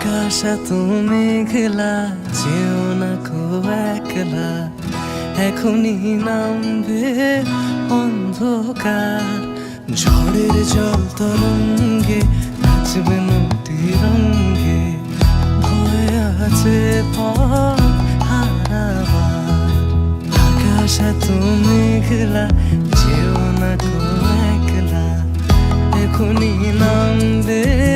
আকাশ এত মেঘলা, যেও না কো একলা। এখনই নামবে অন্ধকার। ঝড়ের জল তরঙ্গে নাচবে নদী রঙ্গে। ভয় আছে পথ হারাবার। আকাশ এত মেঘলা, যেও না কো একলা। এখনই নামবে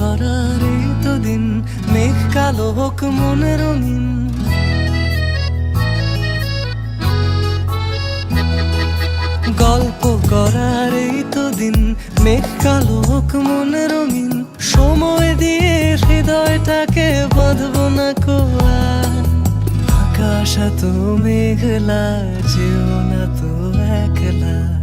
করার তো দিন, মেঘ কালো হোক মনে রঙিন গল্প করার তো দিন, মেঘ কালো হোক মনে রঙিন সময় দিয়ে হৃদয়টাকে বাঁধবো না কোয়া আকাশ এত মেঘলা, যেও না তো একলা।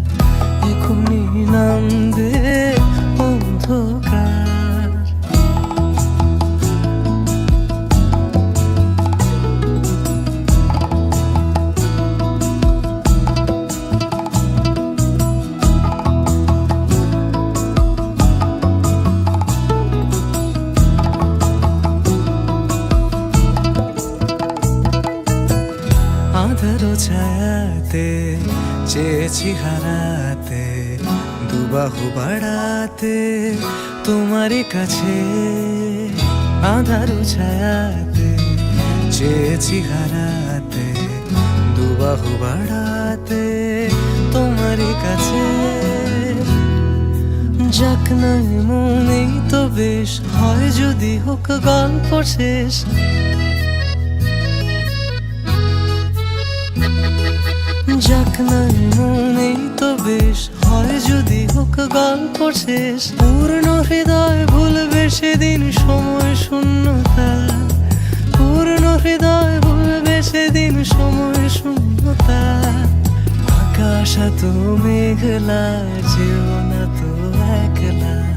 ছায়াতে, চেয়েছি হারাতে, দুবাহু বাড়াতে তোমারই কাছে। আধারো ছায়াতে, চেয়েছি হারাতে, দুবাহু বাড়াতে তোমারই কাছে। যাক নাই মনেই তো বেশ, হয় যদি হোক গল্প শেষ। যাক নাই মনেই তো বেশ। হয় যদি হোক গল্প শেষ। পূর্ণ হৃদয় ভুলবে সেদিন সময় শূন্যতা। পূর্ণ হৃদয় ভুলবে সেদিন সময় শূন্যতা। আকাশ এত মেঘলা, যেও না তো একলা।